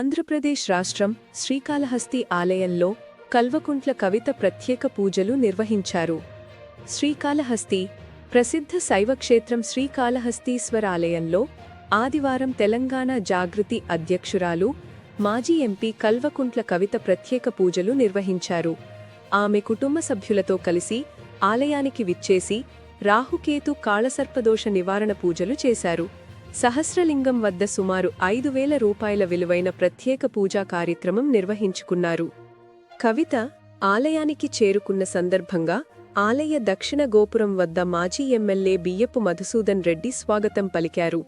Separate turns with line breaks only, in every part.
ఆంధ్రప్రదేశ్ రాష్ట్రం శ్రీకాళహస్తి ఆలయంలో కల్వకుంట్ల కవిత ప్రత్యేక పూజలు నిర్వహించారు. శ్రీకాళహస్తి ప్రసిద్ధ శైవక్షేత్రం శ్రీకాళహస్తీశ్వరాలయంలో ఆదివారం తెలంగాణ జాగృతి అధ్యక్షురాలు మాజీ ఎంపీ కల్వకుంట్ల కవిత ప్రత్యేక పూజలు నిర్వహించారు. ఆమె కుటుంబ సభ్యులతో కలిసి ఆలయానికి విచ్చేసి రాహుకేతు కాళసర్పదోష నివారణ పూజలు చేశారు. సహస్రలింగం వద్ద సుమారు ఐదు వేల రూపాయల విలువైన ప్రత్యేక పూజా కార్యక్రమం నిర్వహించుకున్నారు. కవిత ఆలయానికి చేరుకున్న సందర్భంగా ఆలయ దక్షిణ గోపురం వద్ద మాజీ ఎమ్మెల్యే బియ్యపు మధుసూదన్ రెడ్డి స్వాగతం పలికారు.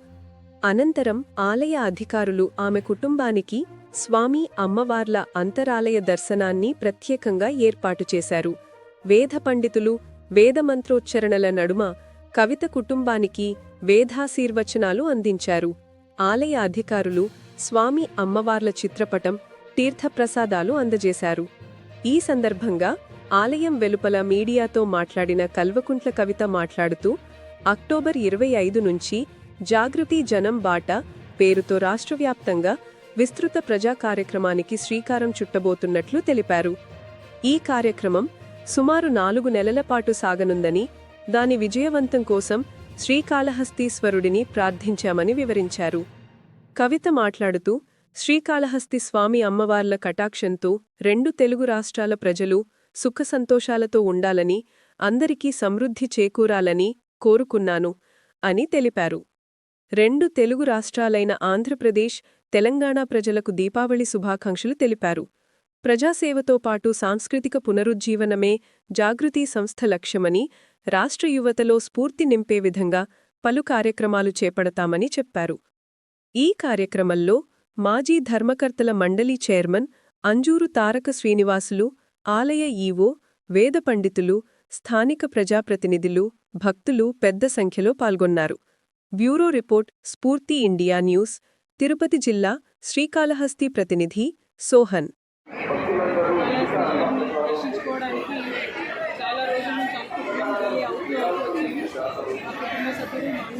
అనంతరం ఆలయ అధికారులు ఆమె కుటుంబానికి స్వామి అమ్మవార్ల అంతరాలయ దర్శనాన్ని ప్రత్యేకంగా ఏర్పాటు చేశారు. వేద పండితులు వేదమంత్రోచ్చరణల నడుమ కవిత కుటుంబానికి వేదాశీర్వచనాలు అందించారు. ఆలయ అధికారులు స్వామి అమ్మవార్ల చిత్రపటం తీర్థప్రసాదాలు అందజేశారు. ఈ సందర్భంగా ఆలయం వెలుపల మీడియాతో మాట్లాడిన కల్వకుంట్ల కవిత మాట్లాడుతూ అక్టోబర్ ఇరవై ఐదు నుంచి జాగృతి జనం బాట పేరుతో రాష్ట్రవ్యాప్తంగా విస్తృత ప్రజా కార్యక్రమానికి శ్రీకారం చుట్టబోతున్నట్లు తెలిపారు. ఈ కార్యక్రమం సుమారు నాలుగు నెలల పాటు సాగనుందని దాని విజయవంతం కోసం శ్రీకాళహస్తీశ్వరుడిని ప్రార్థించామని వివరించారు. కవిత మాట్లాడుతూ శ్రీకాళహస్తి స్వామి అమ్మవార్ల కటాక్షంతో రెండు తెలుగు రాష్ట్రాల ప్రజలు సుఖసంతోషాలతో ఉండాలని అందరికీ సమృద్ధి చేకూరాలని కోరుకున్నాను అని తెలిపారు. రెండు తెలుగు రాష్ట్రాలైన ఆంధ్రప్రదేశ్ తెలంగాణ ప్రజలకు దీపావళి శుభాకాంక్షలు తెలిపారు. ప్రజాసేవతో పాటు సాంస్కృతిక పునరుజ్జీవనమే జాగృతి సంస్థ లక్ష్యమని రాష్ట్ర యువతలో స్ఫూర్తి నింపే విధంగా పలు కార్యక్రమాలు చేపడతామని చెప్పారు. ఈ కార్యక్రమంలో మాజీ ధర్మకర్తల మండలి చైర్మన్ అంజూరు తారక శ్రీనివాసులు ఆలయ ఈవో వేద పండితులు స్థానిక ప్రజాప్రతినిధులు భక్తులు పెద్ద సంఖ్యలో పాల్గొన్నారు. Bureau report Spoorthi India news Tirupati జిల్లా శ్రీకాళహస్తి ప్రతినిధి సోహన్.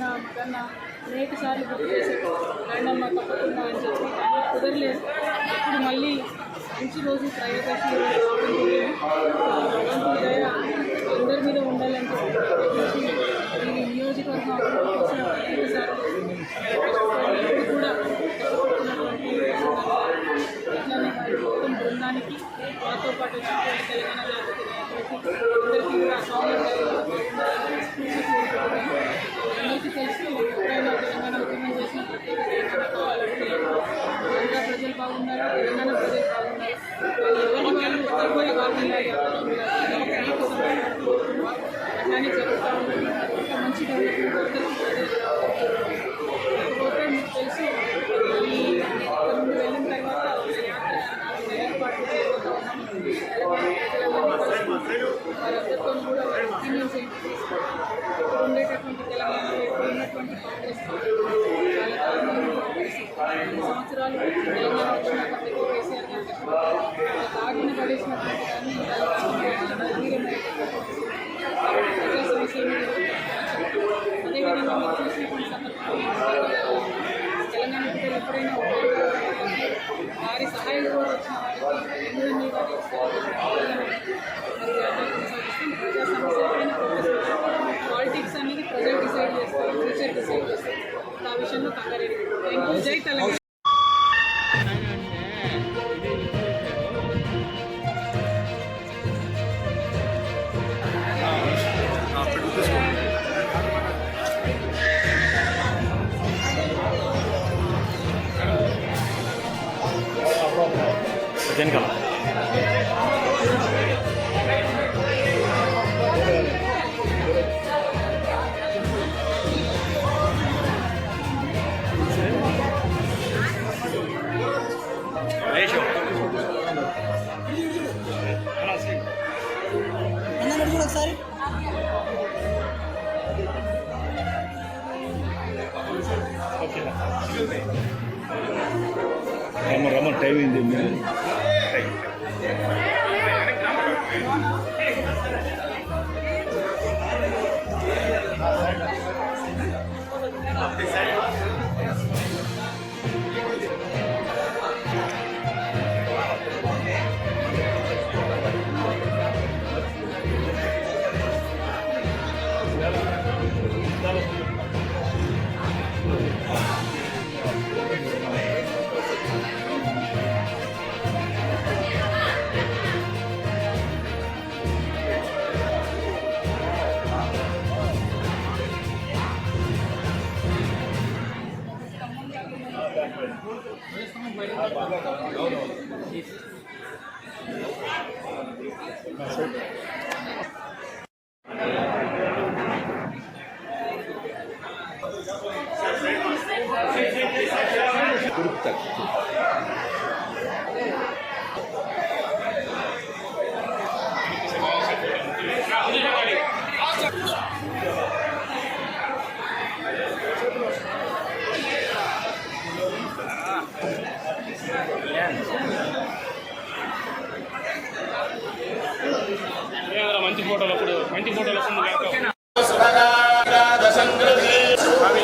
అన్న మగన్న అనేక సార్లు బుక్ చేశారు రండమ్మ తప్పకుండా అని చెప్పి కానీ కుదరలేదు. ఇప్పుడు మళ్ళీ మంచి రోజు ప్రయోగశాల రోజు రావడం జరిగింది. భగవంతుడి దయ అందరి మీద ఉండాలని చెప్పి ఈ నియోజకవర్గం అభివృద్ధి కోసం అనేక సార్లు ఇప్పుడు కూడా కష్టపడుతున్నటువంటి అట్లానే వారి మొత్తం బృందానికి మాతో పాటు వచ్చినటువంటి తెలంగాణ జాగృతి నాయకులకి అందరికీ కూడా స్వామి అందరికీ తెలుసు ఎప్పుడైనా తెలంగాణ ఉద్యమం చేసిన ప్రత్యేక తెలంగాణ కావాలంటే ఆంధ్ర ప్రజలు బాగున్నారు తెలంగాణ ప్రజలు బాగున్నారు వాళ్ళు ఎవరి వాళ్ళు తక్కువ కాకుండా అట్లానే జరుగుతూ ఉంటుంది ఇంకా మంచి డెవలప్మెంట్ అందరికీ ప్రజలు కాకపోతే మీకు తెలుసు ఈ ఇక్కడ నుండి జరుగుతూ ఉన్నాం. తెలంగాణ ప్రజలందరినీ కలిసి వారందరితో కూడా ఒపీనియన్స్ ఏంటి ఉండేటటువంటి తెలంగాణలో ఇప్పుడు ఉన్నటువంటి కాంగ్రెస్ చాలా సంవత్సరాలు తెలంగాణ తెలంగాణ బిడ్డలు ఎప్పుడైనా వారి సహాయం కూడా వచ్చిన పాలిటిక్స్ అనేది ప్రజలు డిసైడ్ చేస్తారు ఫ్యూచర్ డిసైడ్ చేస్తారు. ఆ విషయంలో కంగారెడ్డి థ్యాంక్ యూ జై తెలంగాణ
వెనకాల
ఒకసారి
రమ్మ రమ్మ టైం అయింది. మీరు
మంచి ఫోటోలు అప్పుడు మంచి ఫోటోలు అప్పుడు స్వామి